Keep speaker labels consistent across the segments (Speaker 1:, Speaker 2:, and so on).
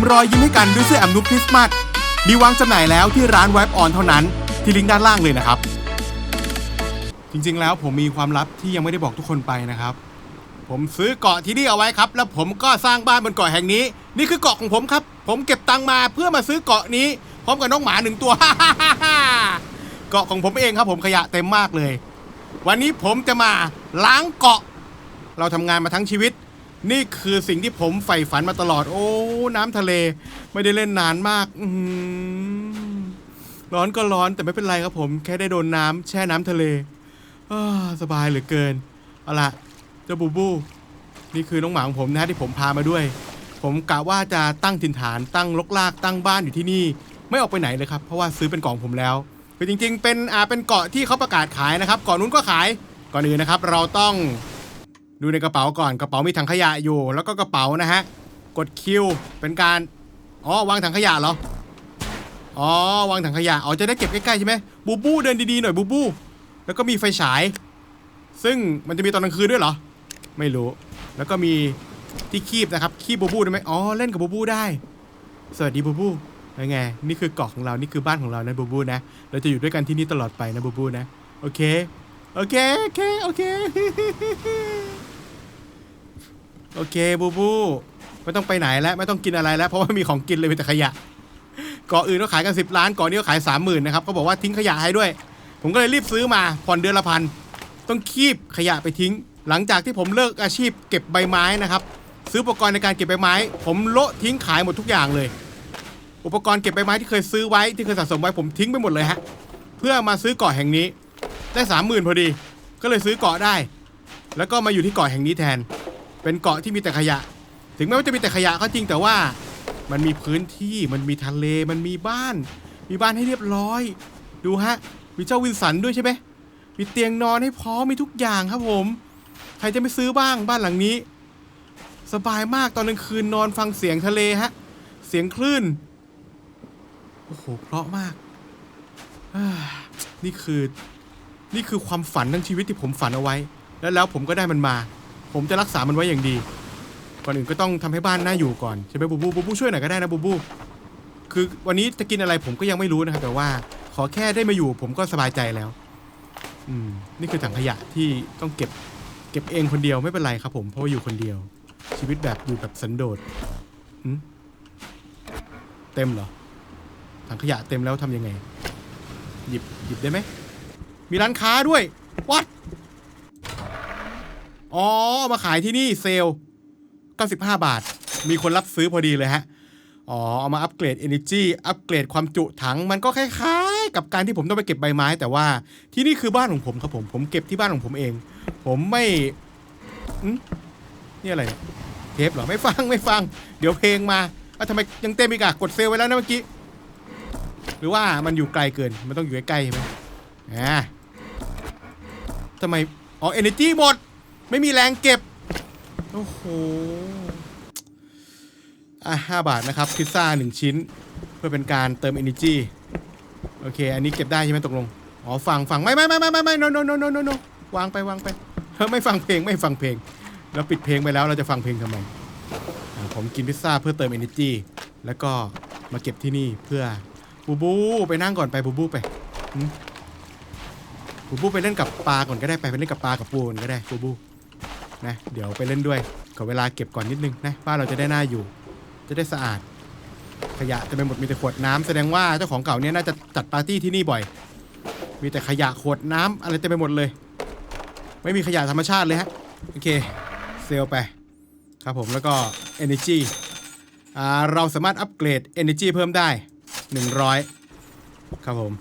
Speaker 1: มรอยยิ้มให้กันด้วยเสื้อแอมนุกคริสต์มาสมีวางจำหน่ายแล้วที่ร้าน Wipe On เท่านั้น ที่ลิงก์ด้านล่างเลยนะครับ จริงๆแล้วผมมีความลับที่ยังไม่ได้บอกทุกคนไปนะครับ ผมซื้อเกาะที่นี่เอาไว้ครับ แล้วผมก็สร้างบ้านบนเกาะแห่งนี้ นี่คือเกาะของผมครับ ผมเก็บตังมาเพื่อมาซื้อเกาะนี้พร้อมกับน้องหมาหนึ่งตัวเกาะของผมเองครับ ผมขยะเต็มมากเลย วันนี้ผมจะมาล้างเกาะ เราทำงานมาทั้งชีวิต นี่คือสิ่งที่ผมใฝ่ฝันมาตลอด โอ้ น้ำทะเล ไม่ได้เล่นนานมาก อืร้อนก็ร้อนแต่ไม่เป็นไรครับผม แค่ได้โดนน้ำแช่น้ำทะเลสบายเหลือเกิน เอาล่ะ เจ้าบูบู นี่คือน้องหมาของผมนะที่ผมพามาด้วย ผมกะว่าจะตั้งถิ่นฐานตั้งลกลากตั้งบ้านอยู่ที่นี่ ไม่ออกไปไหนเลยครับ เพราะว่าซื้อเป็นกล่องผมแล้วคือจริง ๆ เป็นอ่าเป็นเกาะที่เขาประกาศขายนะครับเกาะนู้นก็ขายก่อนอื่นนะครับ เราต้อง ดูในกระเป๋าก่อนกระเป๋ามีถังขยะอยู่ แล้วก็กระเป๋านะฮะ กดคิวเป็นการ อ๋อวางถังขยะเหรอ อ๋อวางถังขยะ อ๋อจะได้เก็บใกล้ๆใช่ไหมบูบูเดินดีๆหน่อยบูบูแล้วก็มีไฟฉาย ซึ่งมันจะมีตอนกลางคืนด้วยเหรอ ไม่รู้ แล้วก็มีที่คีบนะครับคีบบูบูได้ไหมอ๋อเล่นกับบูบูได้ สวัสดีบูบูเป็นไงนี่คือเกาะของเรา นี่คือบ้านของเรานะบูบูนะ เราจะอยู่ด้วยกันที่นี่ตลอดไปนะบูบูนะ โอเค โอเค โอเค โอเค โอเคบูบู ไม่ต้องไปไหนแล้วไม่ต้องกินอะไรแล้ว เพราะว่ามีของกินเลยมีแต่ขยะเกาะอื่นเขาขายกันสิบล้านเกาะนี้เขาขายสามหมื่นนะครับเขาบอกว่าทิ้งขยะให้ด้วย ผมก็เลยรีบซื้อมาผ่อนเดือนละพันต้องคีบขยะไปทิ้ง หลังจากที่ผมเลิกอาชีพเก็บใบไม้นะครับซื้ออุปกรณ์ในการเก็บใบไม้ ผมโละทิ้งขายหมดทุกอย่างเลย อุปกรณ์เก็บใบไม้ที่เคยซื้อไว้ที่เคยสะสมไว้ผมทิ้งไปหมดเลยฮะเพื่อมาซื้อเกาะแห่งนี้ ได้สามหมื่นพอดี ก็เลยซื้อเกาะได้ แล้วก็มาอยู่ที่เกาะแห่งนี้แทน เป็นเกาะที่มีแต่ขยะ ถึงแม้ว่าจะมีแต่ขยะก็จริงแต่ว่า มันมีพื้นที่มันมีทะเลมันมีบ้าน มีบ้านให้เรียบร้อย ดูฮะมีเจ้าวินสันด้วยใช่ไหมมีเตียงนอนให้พร้อมมีทุกอย่างครับผม ใครจะไม่ซื้อบ้างบ้านหลังนี้ สบายมากตอนกลางคืนนอนฟังเสียงทะเลฮะ เสียงคลื่นโอ้โหเพราะมากานี่คือนี่คือความฝันทั้งชีวิตที่ผมฝันเอาไว้ แล้วแล้วผมก็ได้มันมา ผมจะรักษามันไว้อย่างดี ก่อนอื่นก็ต้องทำให้บ้านน่าอยู่ก่อนใช่ไหมบูบูบูบูช่วยหน่อยก็ได้นะบูบูคือวันนี้จะกินอะไรผมก็ยังไม่รู้นะครับแต่ว่าขอแค่ได้มาอยู่ผมก็สบายใจแล้ว อืมนี่คือถังขยะที่ต้องเก็บ เก็บเองคนเดียวไม่เป็นไรครับ ผมเพราะว่าอยู่คนเดียว ชีวิตแบบอยู่แบบสันโดษอืมเต็มเหรอถังขยะเต็มแล้วทำยังไง หยิบหยิบได้ไหมมีร้านค้าด้วยวัด อ๋อ มาขายที่นี่เซลล์95 บาท มีคนรับซื้อพอดีเลยฮะ อ๋อ เอามาอัปเกรด Energy อัปเกรดความจุถัง มันก็คล้ายๆ กับการที่ผมต้องไปเก็บใบไม้ แต่ว่าที่นี่คือบ้านของผมครับผม ผมเก็บที่บ้านของผมเอง ผมไม่นี่อะไร เทปเหรอ ไม่ฟังไม่ฟัง เดี๋ยวเพลงมาอะทำไมยังเต็มอีกอะกดเซลไว้แล้วนะเมื่อกี้ หรือว่ามันอยู่ไกลเกิน มันต้องอยู่ใกล้ใช่ไหมอ่าทำไม อ๋อ Energy หมด ไม่มีแรงเก็บ โอ้โห อะห้าบาทนะครับ พิซซ่าหนึ่งชิ้น เพื่อเป็นการเติม energy โอเค อันนี้เก็บได้ใช่ไหมตกลง อ๋อ ฟังฟังไม่ไม่ไม่ไม่ไม่ไม่ no no no no no no วางไปวางไปเฮ้ยไม่ฟังเพลงไม่ฟังเพลง เราปิดเพลงไปแล้วเราจะฟังเพลงทำไมอะผมกินพิซซ่าเพื่อเติม energy แล้วก็มาเก็บที่นี่เพื่อบูบูไปนั่งก่อนไปบูบูไปหึบูบูไปเล่นกับปลาก่อนก็ได้ไปไปเล่นกับปลากับปูนก็ได้บูบู นะเดี๋ยวไปเล่นด้วยขอเวลาเก็บก่อนนิดนึงนะบ้านเราจะได้น่าอยู่ จะได้สะอาด ขยะเต็มไปหมดมีแต่ขวดน้ำแสดงว่าเจ้าของเก่าเนี่ยน่าจะจัดปาร์ตี้ที่นี่บ่อย มีแต่ขยะขวดน้ำอะไรเต็มไปหมดเลย ไม่มีขยะธรรมชาติเลยฮะโอเคเซลไปครับผมแล้วก็ energy อ่าเราสามารถอัปเกรด energy เพิ่มได้ 100 ครับผม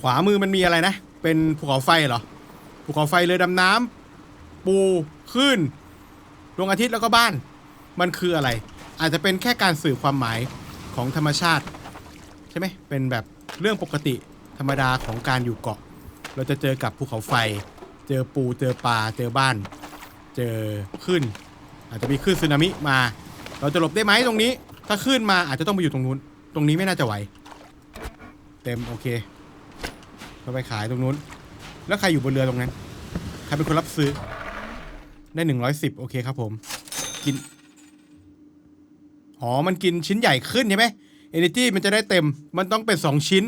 Speaker 1: ขวามือมันมีอะไรนะ เป็นภูเขาไฟเหรอภูเขาไฟเรือดำน้ำปู ขึ้นดวงอาทิตย์แล้วก็บ้าน มันคืออะไร อาจจะเป็นแค่การสื่อความหมายของธรรมชาติ ใช่ไหมเป็นแบบเรื่องปกติธรรมดาของการอยู่เกาะ เราจะเจอกับภูเขาไฟ เจอปูเจอปลาเจอบ้าน เจอคลื่นอาจจะมีคลื่นสึนามิมา เราจะหลบได้ไหมตรงนี้ ถ้าคลื่นมาอาจจะต้องไปอยู่ตรงนู้น ตรงนี้ไม่น่าจะไหว เต็มโอเคเราไปขายตรงนู้น แล้วใครอยู่บนเรือตรงนั้น ใครเป็นคนรับซื้อ ได้หนึ่งร้อยสิบโอเคครับผม กิน อ๋อ มันกินชิ้นใหญ่ขึ้นใช่ไหม Energy มันจะได้เต็ม มันต้องเป็น2ชิ้น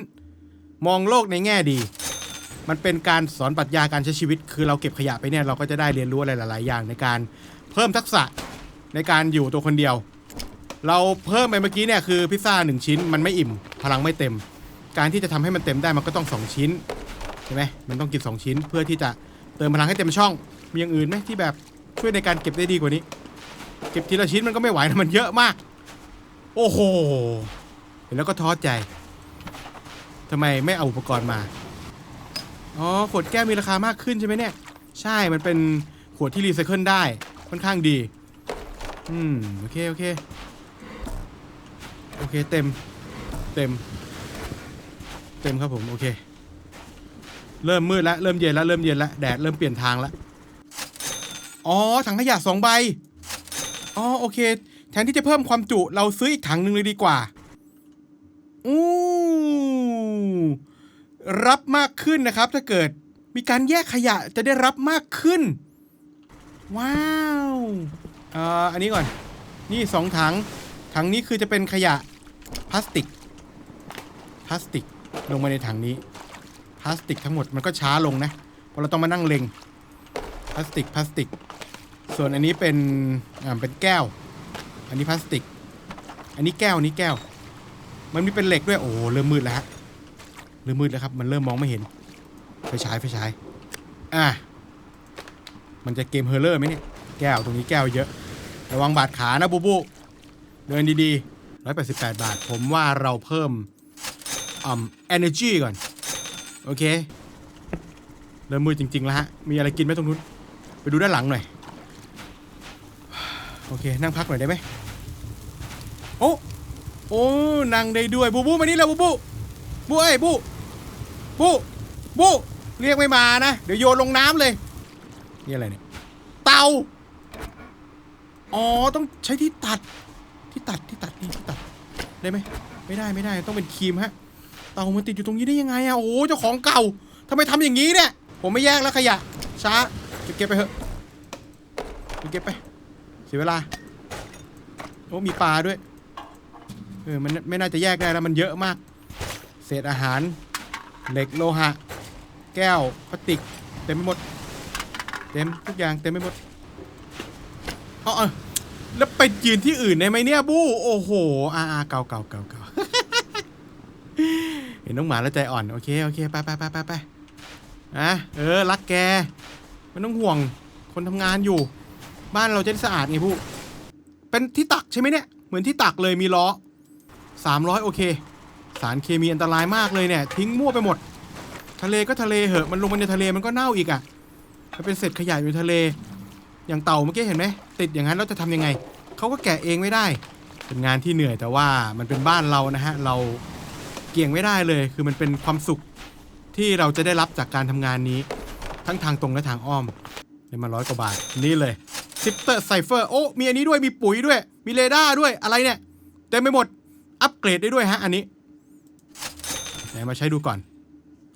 Speaker 1: มองโลกในแง่ดี มันเป็นการสอนปรัชญาการใช้ชีวิต คือเราเก็บขยะไปเนี่ยเราก็จะได้เรียนรู้อะไรหลาย ๆ อย่างในการเพิ่มทักษะในการอยู่ตัวคนเดียว เราเพิ่มไปเมื่อกี้เนี่ยคือพิซซ่าหนึ่งชิ้น มันไม่อิ่ม พลังไม่เต็ม การที่จะทำให้มันเต็มได้มันก็ต้อง2ชิ้นใช่ไหมมันต้องกิน2ชิ้นเพื่อที่จะเติมพลังให้เต็มช่องมีอย่างอื่นไหมที่แบบ ช่วยในการเก็บได้ดีกว่านี้ เก็บทีละชิ้นมันก็ไม่ไหวนะมันเยอะมาก โอ้โหเห็นแล้วก็ท้อใจทำไมไม่เอาอุปกรณ์มาอ๋อขวดแก้วมีราคามากขึ้นใช่ไหมเนี่ย ใช่มันเป็นขวดที่รีไซเคิลได้ค่อนข้างดี อืม โอเค โอเค โอเค เต็ม เต็ม เต็มครับผม โอเค เริ่มมืดแล้ว เริ่มเย็นแล้ว เริ่มเย็นแล้ว แดดเริ่มเปลี่ยนทางแล้ว อ๋อ ถังขยะสองใบ อ๋อ โอเค แทนที่จะเพิ่มความจุเราซื้ออีกถังหนึ่งเลยดีกว่า อู้รับมากขึ้นนะครับ ถ้าเกิดมีการแยกขยะจะได้รับมากขึ้น ว้าวอ่าอันนี้ก่อน นี่สองถัง ถังนี้คือจะเป็นขยะพลาสติก พลาสติกลงมาในถังนี้ พลาสติกทั้งหมดมันก็ช้าลงนะ เพราะเราต้องมานั่งเล็งพลาสติก พลาสติก ส่วนอันนี้เป็นอ่าเป็นแก้ว อันนี้พลาสติก อันนี้แก้วอันนี้แก้ว มันมีเป็นเหล็กด้วย โอ้โหเริ่มมืดแล้วฮะเริ่มมืดแล้วครับ มันเริ่มมองไม่เห็น ไฟฉายไฟฉาย อะ มันจะเกมเฮอร์เลอร์ไหมเนี่ย แก้วตรงนี้แก้วเยอะ ระวังบาดขานะบูบู เดินดีๆร้อยแปดสิบแปดบาท ผมว่าเราเพิ่มอ่า energy ก่อน โอเค เริ่มมืดจริงๆแล้วฮะ มีอะไรกินไหมตรงนู้น ไปดูด้านหลังหน่อย โอเค นั่งพักหน่อยได้ไหมโอ้โอ้นั่งได้ด้วยบูบูมานี่แล้วบูบูบูเอ้ยบูบูบูเรียกไม่มานะ เดี๋ยวโยนลงน้ำเลย นี่อะไรเนี่ย เตา อ๋อ ต้องใช้ที่ตัด ที่ตัด ที่ตัด นี่ที่ตัด ได้ไหม ไม่ได้ ไม่ได้ ต้องเป็นครีมฮะ เตามันติดอยู่ตรงนี้ได้ยังไงอะโอ้เจ้าของเก่าทำไมทำอย่างนี้เนี่ย ผมไม่แยกแล้วขยะ ช้า เก็บเก็บไปเถอะ เก็บไป เสียเวลา โอ้มีปลาด้วย เออ มันไม่น่าจะแยกได้แล้วมันเยอะมาก เศษอาหาร เหล็กโลหะ แก้ว พลาสติก เต็มไปหมด เต็มทุกอย่างเต็มไปหมดเออแล้วไปยืนที่อื่นได้ไหมเนี่ยบู้ โอ้โหอาอาเก่าเก่าเก่าเก่าเห็นน้องหมาแล้วใจอ่อน โอเค โอเค ไปไปไปไปไปอะเออ รักแก ไม่ต้องห่วง คนทำงานอยู่ บ้านเราจะได้สะอาดไงผู้เป็นที่ตักใช่ไหมเนี่ย เหมือนที่ตักเลยมีล้อสามร้อยโอเค สารเคมีอันตรายมากเลยเนี่ย ทิ้งมั่วไปหมด ทะเลก็ทะเลเหอะมันลงไปในทะเลมันก็เน่าอีกอะ่ะมันเป็นเศษขยะอยู่ในทะเล อย่างเต่าเมื่อกี้เห็นไหมติดอย่างนั้นเราจะทำยังไงเขาก็แกะเองไม่ได้ เป็นงานที่เหนื่อยแต่ว่ามันเป็นบ้านเรานะฮะเราเกี่ยงไม่ได้เลย คือมันเป็นความสุขที่เราจะได้รับจากการทำงานนี้ ทั้งทางตรงและทางอ้อมได้มาร้อยกว่าบาทนี่เลย ซิปเตอร์ไซเฟอร์โอ้มีอันนี้ด้วยมีปุ๋ยด้วย มีเรดาร์ด้วยอะไรเนี่ยเต็มไปหมด อัปเกรดได้ด้วยฮะอันนี้ไหนมาใช้ดูก่อน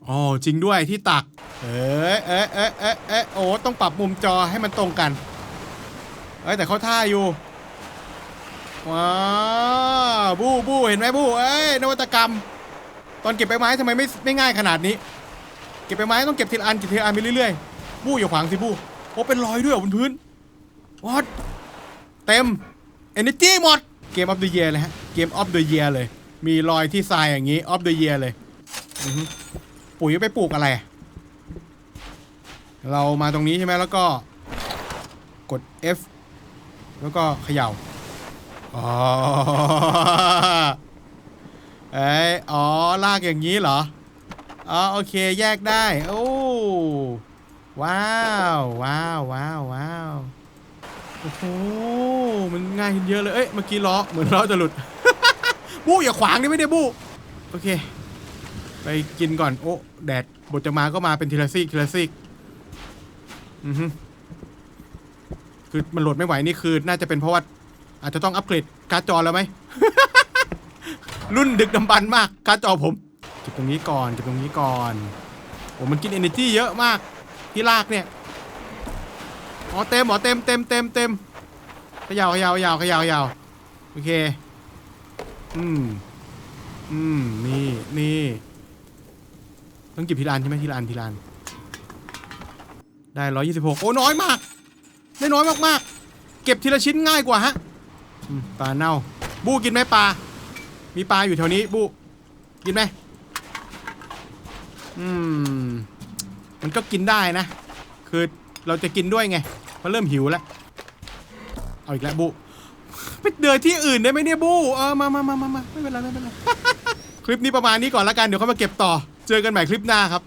Speaker 1: อ๋อจริงด้วยที่ตัก เอ้เอ้เอ้เอ้เอ้โอ้ต้องปรับมุมจอให้มันตรงกันเอ้แต่เขาท่าอยู่ว้าบู้บู้เห็นไหมบู้เอ้ยนวัตกรรม ตอนเก็บใบไม้ทำไมไม่ไม่ง่ายขนาดนี้ เก็บใบไม้ต้องเก็บทีละอันเก็บทีละอันไปเรื่อยๆบู้อย่าขวางสิบู้โอ้เป็นรอยด้วยบนพื้น วอดเต็ม energy หมด เกมออฟเดอะเยียเลยฮะ เกมออฟเดอะเยียเลย มีรอยที่ทรายอย่างนี้ออฟเดอะเยียเลยปุ๋ยไปปลูกอะไร เรามาตรงนี้ใช่ไหมแล้วก็ กด F แล้วก็เขย่าอ๋อเอ้อ๋อ ลากอย่างนี้เหรอ อ๋อ โอเค แยกได้ โอ้ ว้าว ว้าว ว้าว ว้าว โอ้โหมันง่ายขึ้นเยอะเลยเอ้ยเมื่อกี้ล้อเหมือนล้อจะหลุด บู้อย่าขวางนี่ไม่ได้บู้โอเค ไปกินก่อนโอ้แดดบทจะมาก็มาเป็นทีละซีกทีละซีกอือฮึคือมันโหลดไม่ไหวนี่คือน่าจะเป็นเพราะว่าอาจจะต้องอัปเกรดการ์ดจอแล้วไหม รุ่นดึกดำบรรพ์มากการ์ดจอผมเก็บตรงนี้ก่อนเก็บตรงนี้ก่อนโอ้มันกิน energy เยอะมากที่ลากเนี่ย อ๋อเต็มเหรอเต็มเต็มเต็มเต็มเขยาวขยาวขยาวขยาวขยาวโอเค อืม อืม นี่นี่ต้องเก็บทีละอันใช่ไหมทีละอันทีละอัน ได้ร้อยยี่สิบหกโอ้น้อยมาก ได้น้อยมากๆ เก็บทีละชิ้นง่ายกว่าฮะปลาเน่า บูกินไหมปลา มีปลาอยู่แถวนี้บูกินไหมอืม มันก็กินได้นะ คือ เราจะกินด้วยไงเพราะเริ่มหิวแล้ว เอาอีกแล้วบูไปเดินที่อื่นได้ไหมเนี่ยบูเออมามามามามาไม่เป็นไรไม่เป็นไร คลิปนี้ประมาณนี้ก่อนละกัน เดี๋ยวเขามาเก็บต่อ เจอกันใหม่คลิปหน้าครับ